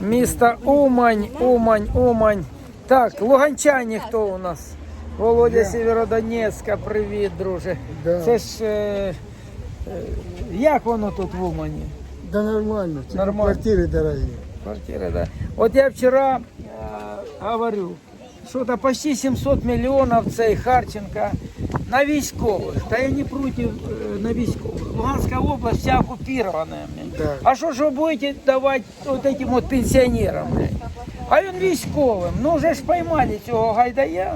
Місто Умань, Умань, Умань. Так, луганчані хто у нас? Володя Сєвєродонецька, привіт, друже. Да. Це ж е, е, як воно тут в Умані? Да нормально. типа Нормально. Квартиры дорогие. Квартира, да. Вот я вчера э, говорю, что-то почти 700 миллионов цей Харченко на військових. Та я не проти е, на військових. Луганська область вся оккупирована. блядь. Да. А що ж ви будете давати вот этим вот пенсіонерам? блядь? А він військовим. Ну вже ж поймали цього гайдая.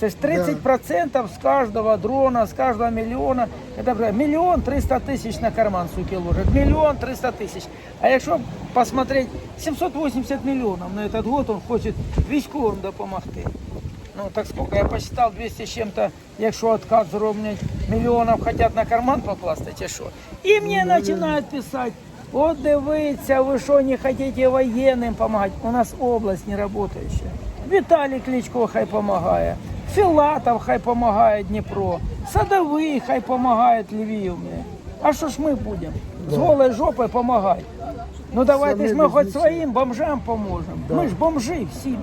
Це ж 30% з кожного дрона, з кожного мільйона. Это вже мільйон 300 тисяч на карман, суки, ложать. Мільйон 300 тисяч. А якщо посмотреть, 780 мільйонів на этот год он хоче військовим допомогти. Ну так сколько, я посчитал 200 з чим-то, якщо откат зроблять, мільйонів хотять на карман покласти, чи що. І мені починають писати, от дивіться, ви що не хочете воєнним допомагати. У нас область не працююча. Віталій Кличко хай допомагає. Філатов хай допомагає Дніпро. Садовий хай допомагає Львів. А що ж ми будемо? З голою жопою допомагати. Ну давайте ж ми хоч своїм бомжам поможемо. Ми ж бомжи всі.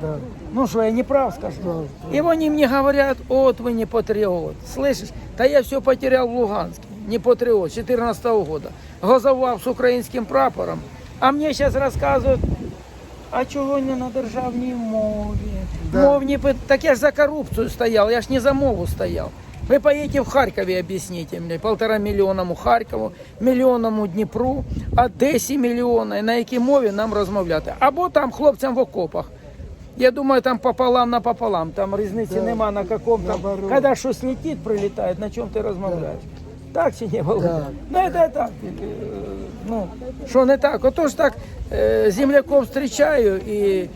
Да. Ну что, я не прав скажу? Да, И они мне говорят, вот вы не патриот. Слышишь? Да я все потерял в Луганске. Не патриот, 14 года. Газовал с украинским прапором. А мне сейчас рассказывают, а чого не на державній мові? Да. Мовні пи- Так я ж за коррупцию стоял, я ж не за мову стоял. Вы поедете в Харькове, объясните мне, полтора миллионному Харькову, мільйонному Дніпру, Одесі мільйона, і на якій мові нам розмовляти. Або там хлопцям в окопах. Я думаю, там пополам на пополам, там різниці Да. нема на каком там. Наоборот. Когда щось летить, прилітає, на чому ти розмовляєш. Так чи не було? Да. Ну, це так. е, Ну, що не так? Отож так е, земляков зустрічаю і.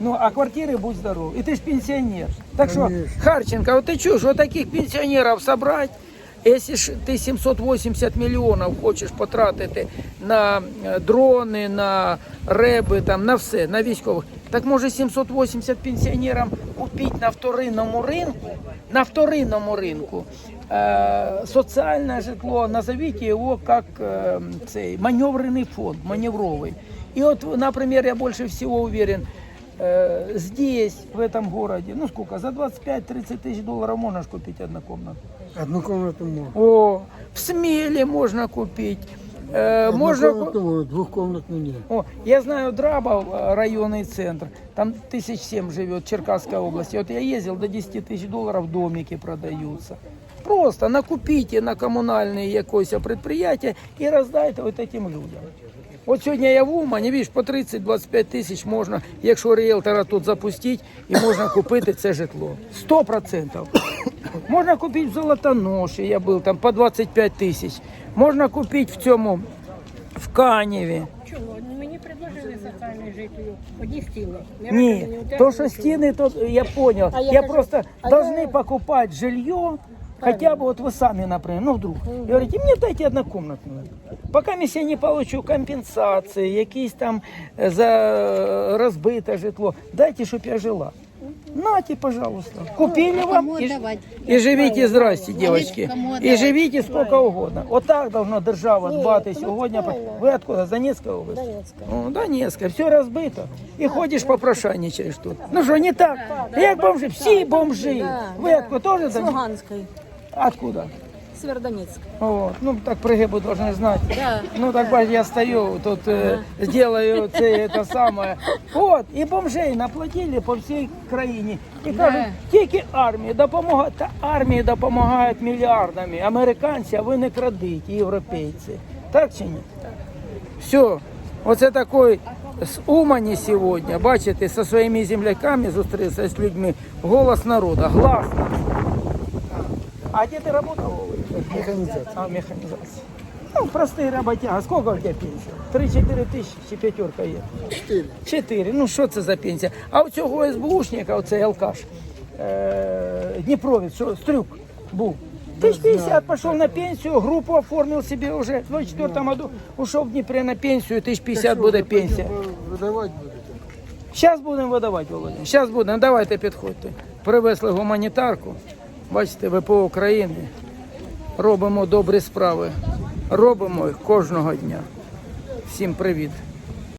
Ну, а квартири будь здоров. І ти ж пенсіонер. Так що, Конечно. Харченко, от ти чуєш, от таких пенсіонерів собрати, Якщо ж ти 780 мільйонів хочеш потратити на е, дрони, на реби, там, на все, на військових, так може 780 пенсіонерам купити на вторинному ринку, на вторинному ринку е, соціальне житло, назовіть його як е, цей маневрений фонд, маневровий. І от, наприклад, я більше всього уверен, э, здесь, в этом городе, ну сколько, за 25-30 тысяч долларов можно ж купить однокомнатную. Одну комнату можно. О, в Смеле можно купить. Э, Одну можно... комнату можно, двухкомнатную нет. О, я знаю Драбов, э, районный центр, там тысяч семь живет, Черкасская область. Вот я ездил, до 10 тысяч долларов домики продаются. Просто накупите на коммунальные якось предприятия и раздайте вот этим людям. От сьогодні я в Умані, бачиш, по 30-25 тисяч можна, якщо ріелтора тут запустити, і можна купити це житло. 100%. Можна купити в Золотоноші, я був там по 25 тисяч. Можна купити в цьому, в Канєві. Чому? Ну, Мені предложили соціальний жителю одні стіни. Я Ні, кажу, «Ні, то, у що тебе стіни, то я понял. А я я кажу, просто а должны я- покупать жилье, хотя бы вот вы сами, например, ну вдруг. И говорите, мне дайте однокомнатную. Пока я не получу компенсации, якісь там е, за розбите житло, дайте, щоб я жила. Нате, пожалуйста. Купили вам и, и живите, здрасте, девочки. И живите сколько угодно. Вот так должна держава дбати сьогодні. Ви откуда? З Донецької області? О, Донецька, все розбито. І ходиш попрошайничаєш тут. Ну що, не так? Як бомжи? Всі бомжи. Ви откуда Тоже З Луганської, Откуда? Северодонецьк. Вот. Ну так пригибу должны знать. Да. Ну так бачиш, я стою, тут е, делаю це, це саме. От, і бомжей наплатили по всій країні. І кажуть, тільки армії допомагає. Та армії допомагають мільярдами. Американці, а ви не крадіть, європейці. Так чи ні? Все. Оце такий з Умані сьогодні, бачите, зі своїми земляками зустрівся з людьми. Голос народу, глас народу. А де ти працював? Механизация. А, механизация. Ну, простые работяга. Сколько у тебя пенсия? 3-4 тисячі чи п'ятерка є? Четыре. Чотири. Ну що це за пенсія? А у цього СБУшника, оцей алкаш, е, Дніпровець, що, Стрюк був. Тысяч 50 пошел на пенсию, группу оформил себе уже. В 24 году ушел в Дніпре на пенсию, тысяч 50 буде пенсія. Выдавать будете? Зараз будемо видавати, Володя. Зараз будемо. Давайте підходьте. Привезли гуманітарку. Бачите, ВПО України. Робимо добрі справи. Робимо їх кожного дня. Всім привіт.